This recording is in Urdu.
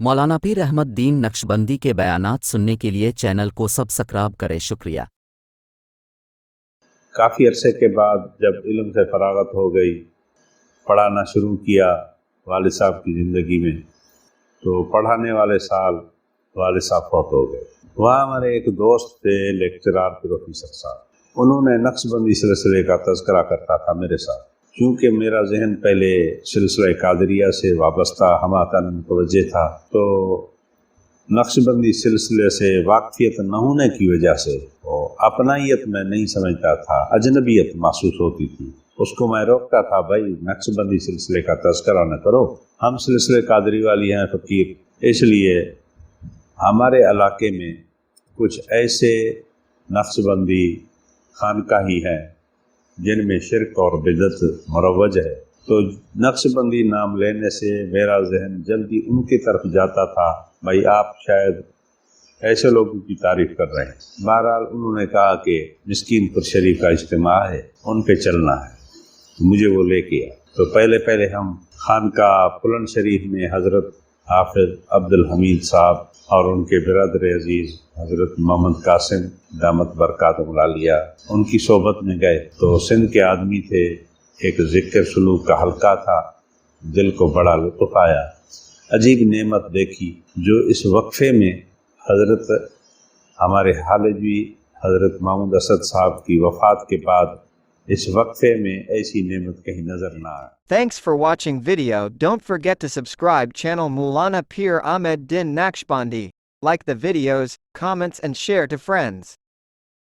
مولانا پیر احمد دین نقشبندی کے بیانات سننے کے لیے چینل کو سبسکرائب کریں۔ شکریہ۔ کافی عرصے کے بعد جب علم سے فراغت ہو گئی، پڑھانا شروع کیا والد صاحب کی زندگی میں، تو پڑھانے والے سال والد صاحب فوت ہو گئے۔ وہاں ہمارے ایک دوست تھے، لیکچرار پروفیسر صاحب۔ انہوں نے نقش بندی سلسلے کا تذکرہ کرتا تھا میرے ساتھ۔ چونکہ میرا ذہن پہلے سلسلہ قادریہ سے وابستہ ہماتن متوجہ تھا، تو نقش بندی سلسلے سے واقفیت نہ ہونے کی وجہ سے وہ اپنائیت میں نہیں سمجھتا تھا، اجنبیت محسوس ہوتی تھی۔ اس کو میں روکتا تھا، بھائی نقش بندی سلسلے کا تذکرہ نہ کرو۔ ہم سلسلے قادری والی ہیں فقیر، اس لیے ہمارے علاقے میں کچھ ایسے نقش بندی خانقاہی ہیں۔ جن میں شرک اور بدت مروج ہے۔ تو نقش بندی نام لینے سے میرا ذہن جلدی ان کی طرف جاتا تھا۔ بھائی آپ شاید ایسے لوگوں کی تعریف کر رہے ہیں۔ بہرحال انہوں نے کہا کہ مسکین پر شریف کا اجتماع ہے، ان پہ چلنا ہے۔ تو مجھے وہ لے کے تو پہلے پہلے ہم خانقاہ پلن شریف میں حضرت حافظ عبد الحمید صاحب اور ان کے برادر عزیز حضرت محمد قاسم دامت برکات ملالیہ ان کی صحبت میں گئے تو سندھ کے آدمی تھے ایک ذکر سلوک کا حلقہ تھا دل کو بڑا لطف آیا عجیب نعمت دیکھی جو اس وقفے میں حضرت ہمارے حالجوی حضرت محمود اسد صاحب کی وفات کے بعد اس وقفے میں ایسی نعمت کہیں نظر نہ آئے Thanks for watching video. Don't forget to subscribe channel Mulana Pir Ahmed Din Naqshbandi. Like the videos, comments and share to friends.